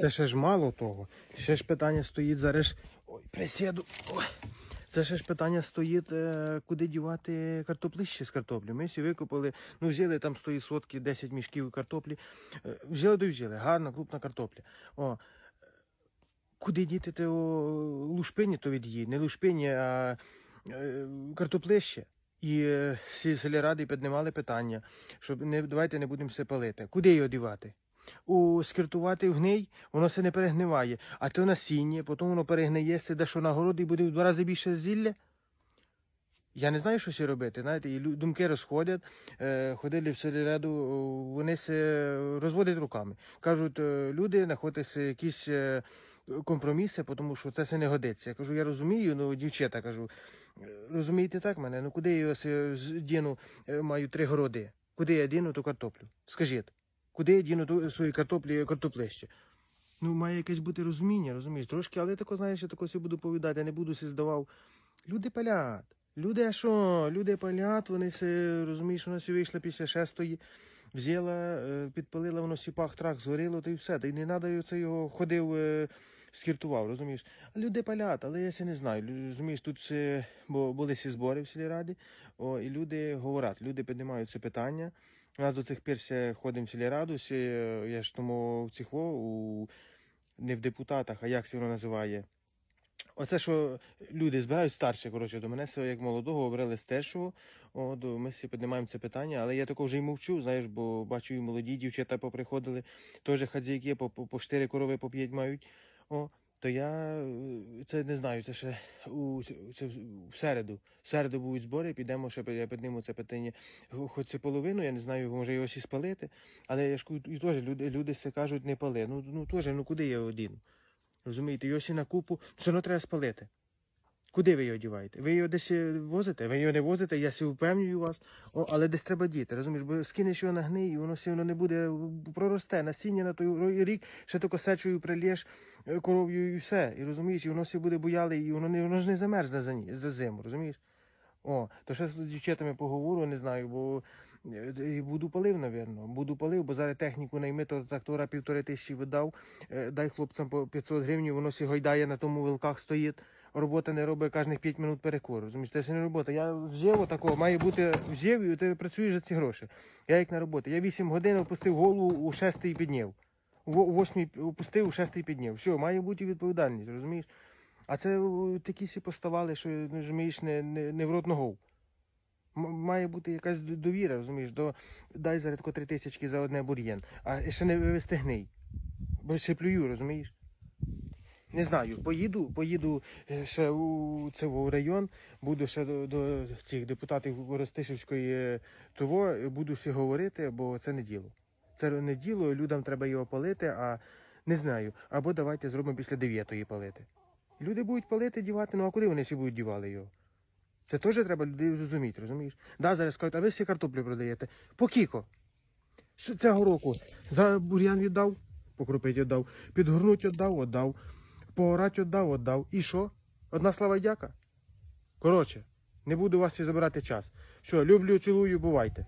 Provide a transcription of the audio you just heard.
Це ще ж мало того. Ще ж питання стоїть зараз. Ой, присіду. Це ще ж питання стоїть, е, куди дівати картоплище з картоплі. Ми всі викопали, ну взяли там стоїть сотки, 10 мішків картоплі. Е, Взяли й взяли, гарна, крупна картопля. О, е, куди діти то лушпині, то від її, не лушпині, а картоплище. І всі селяради піднімали питання, щоб не давайте не будемо все палити. Куди його дівати? У скіртувати в гній, воно все не перегниває, а то насіння, потім воно перегниє, сиде, що на городі буде в два рази більше зілля. Я не знаю, що ще робити. Знаєте, і думки розходять. Е, ходили в сільраду, о, вони се розводять руками. Кажуть, е, люди знаходяться якісь е, компроміси, тому що це все не годиться. Я кажу, я розумію, ну дівчата кажу, «Е, розумієте так мене? Ну куди я діну, е, маю три городи? Куди я діну ту картоплю? Скажіть, куди я діну свої картоплі, картоплище? Ну, має якесь бути розуміння, розумієш, трошки, але тако, знаєш, я тако буду повідати, я не буду си здавав. Люди палять. Люди, що? Люди палять, вони се, розумієш, вони всі вийшли після шестої, взяла, е, підпалила, воно сіпах трак, згоріло, то й все. Та й не треба це його ходив, е, скіртував, розумієш. Люди палять, але я це не знаю. Розумієш, тут все, бо були всі збори в сільраді, о, і люди говорять, люди піднімають це питання. У нас до цих пір ще ходимо в сільраду, ще, е, я ж тому в цих во, у, не в депутатах, а як це воно називає. Оце, що люди збирають старші, коротше, до мене все як молодого говорили старшого. От, ми всі піднімаємо це питання, але я такого вже й мовчу, знаєш, бо бачу і молоді дівчата поприходили, теж хазяйки по, по, по 4 корови по 5 мають. О, то я е, це не знаю, це ще у це в- середу. В середу будуть збори, підемо ще я підніму це питання. Хоч це половину, я не знаю, може його всі спалити. Але я ж і теж люди, люди все кажуть, не пали. Ну, ну теж, ну куди я один? Розумієте, його всі на купу, все одно треба спалити. Куди ви його діваєте? Ви його десь е, возите? Ви його не возите, я впевнюю вас, О, але десь треба діти, розумієш, бо скинеш його на гний, і воно все одно не буде, проросте насіння на той рік, ще тако сечою прилєш е, коров'ю і все. І розумієш, і воно все буде буяли, і воно воно ж не замерзне за, за зиму, розумієш? О, то ще з дівчатами поговорю, не знаю, бо е, буду палив, напевно. Буду палив, бо зараз техніку найми, то трактора півтори тисячі видав. Е, Дай хлопцям по 500 гривень, воно сі гойдає на тому вилках стоїть. Робота не робить кожних 5 минут перекур. Розумієш, це ж не робота. Я взяв такого, має бути взяв, і ти працюєш за ці гроші. Я як на роботі. Я 8 годин опустив голову у 6 підняв. У 8 опустив, у 6 підняв. Все, має бути відповідальність, розумієш? А це такі всі поставали, що ну, розумієш, не, не, не в рот ногов. Має бути якась довіра, розумієш, до дай тако три тисячки за одне бур'єн, а ще не вивести гний. Бо ще плюю, розумієш? Не знаю, поїду, поїду е, ще у це в район, буду ще до, до цих депутатів Ростишівської е, того, буду всі говорити, бо це не діло. Це не діло, людям треба його палити, а не знаю. Або давайте зробимо після дев'ятої палити. Люди будуть палити, дівати, ну а куди вони всі будуть дівали його? Це теж треба людей розуміти, розумієш? Да, зараз кажуть, а ви всі картоплю продаєте. По кіко. Цього року за бур'ян віддав, покропить віддав, підгорнуть віддав, віддав, поорать віддав, віддав. І що? Одна слава дяка? Коротше, не буду вас і забирати час. Що, люблю, цілую, бувайте.